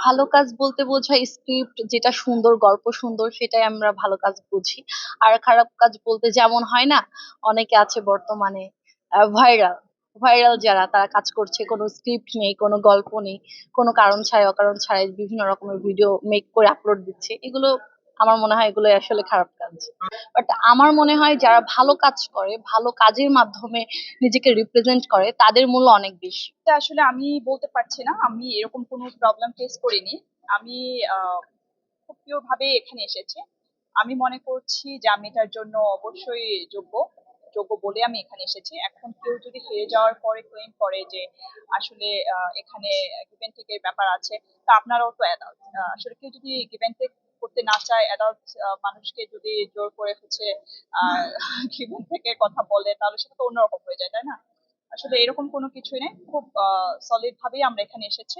ভালো কাজ বলতে বোঝায় স্ক্রিপ্ট যেটা সুন্দর, গল্প সুন্দর, সেটাই আমরা ভালো কাজ বুঝি। আর খারাপ কাজ বলতে যেমন হয় না, অনেকে আছে বর্তমানে ভাইরাল ভাইরাল যারা, তারা কাজ করছে, কোনো স্ক্রিপ্ট নেই, কোনো গল্প নেই, কোনো কারণ ছাড়াই, অকারণ ছাড়াই বিভিন্ন রকমের ভিডিও মেক করে আপলোড দিচ্ছে। এগুলো আমার মনে হয় এগুলো আসলে খারাপ কাজ। বাট আমার মনে হয় যারা ভালো কাজ করে, ভালো কাজের মাধ্যমে নিজেকে রিপ্রেজেন্ট করে, তাদের মূল্য অনেক বেশি। আসলে আমি বলতে পারছি না, আমি এরকম কোনো প্রবলেম ফেস করিনি। আমি খুব প্রিয় ভাবে এখানে এসেছি। আমি মনে করছি যে আমি এটার জন্য অবশ্যই যোগ্য যোগ্য বলে আমি এখানে এসেছি। এখন কেউ যদি হেরে যাওয়ার পরে ক্লেম করে যে আসলে এখানে গিভেন টেকের ব্যাপার আছে, তা আপনারাও তো অ্যাডাল্ট আসলে কেউ যদি গিভেন টেক করতে না চায় অ্যাডাল্ট মানুষকে যদি জোর করে হচ্ছে গিভেন টেকের কথা বলে তাহলে সেটা তো অন্যরকম হয়ে যায় তাই না? আসলে এরকম কোনো কিছুই নেই। খুব সলিড ভাবেই আমরা এখানে এসেছি।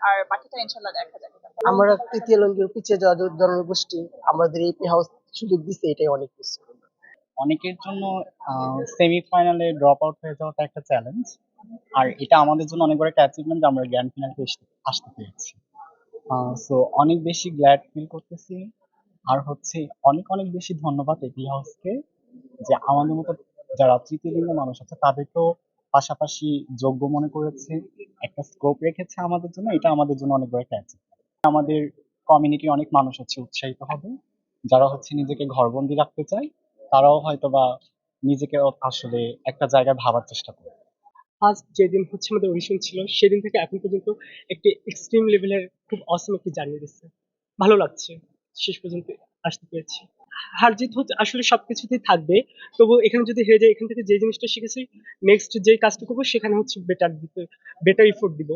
আর বাকিটা ইনশাল্লাহ দেখা যাবে। আমরা তৃতীয় লঙ্গির পিছিয়ে যাওয়া জনগোষ্ঠী আমাদের এই হাউস সুযোগ দিচ্ছে এটাই অনেক কিছু অনেকের জন্য সেমিফাইনালে ড্রপ আউট হয়ে যাওয়াটা একটা চ্যালেঞ্জ আর এটা আমাদের জন্য অনেক বড় একটা অ্যাচিভমেন্ট আমরা গ্র্যান্ড ফিনালে আসতে পেরেছি। সো অনেক বেশি গ্ল্যাড ফিল করতেছি। আর হচ্ছে অনেক অনেক বেশি ধন্যবাদ এপি হাউসকে যে আমাদের মতো যারা তৃতীয় লিঙ্গের মানুষ আছে, তাদেরকেও পাশাপাশি যোগ্য মনে করেছে, একটা স্কোপ রেখেছে আমাদের জন্য। এটা আমাদের জন্য অনেক বড় একটা। আমাদের কমিউনিটি অনেক মানুষ হচ্ছে উৎসাহিত হবে। যারা হচ্ছে নিজেকে ঘরবন্দি রাখতে চায়, তারাও হয়তো বা নিজেকে আসলে একটা জায়গায় ভাবার চেষ্টা করবে। ফার্স্ট যেদিন হচ্ছে আমাদের অডিশন ছিল, সেদিন থেকে এখন পর্যন্ত একটি এক্সট্রিম লেভেলের খুব অসম একটি জার্নি দিচ্ছে। ভালো লাগছে। শেষ পর্যন্ত আসতে পেরেছি। হার জিত হচ্ছে আসলে সব কিছুতেই থাকবে। তবু এখানে যদি হেরে যায় এখান থেকে যে জিনিসটা শিখেছি নেক্সট যে কাজটা করব, সেখানে হচ্ছে বেটার দিতে বেটার ইফোর্ট দিব।